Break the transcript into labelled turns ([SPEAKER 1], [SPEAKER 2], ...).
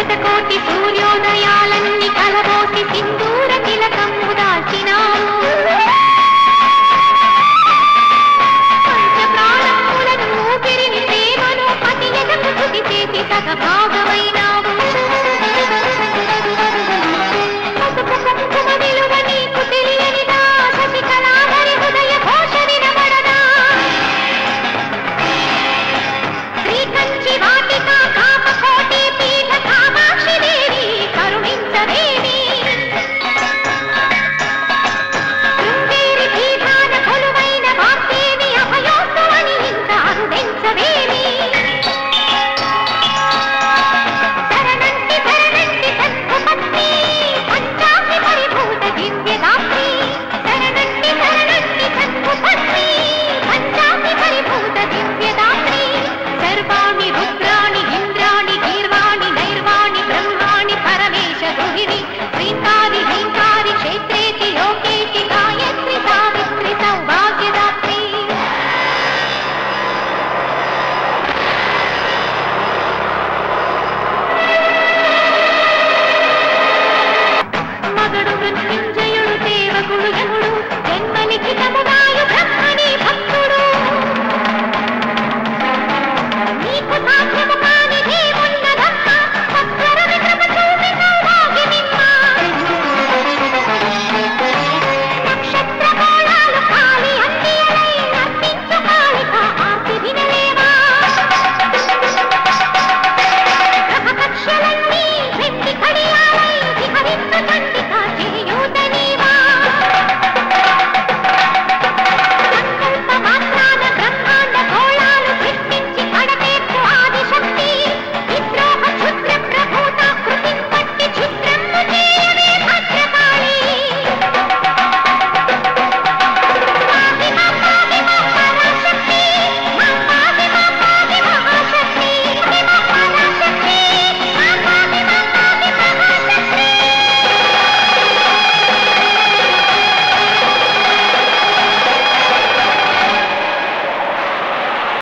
[SPEAKER 1] శతకోటి సూర్యోదయాలన్నీ కలబోసి సింధూర తిలకం దాచినావు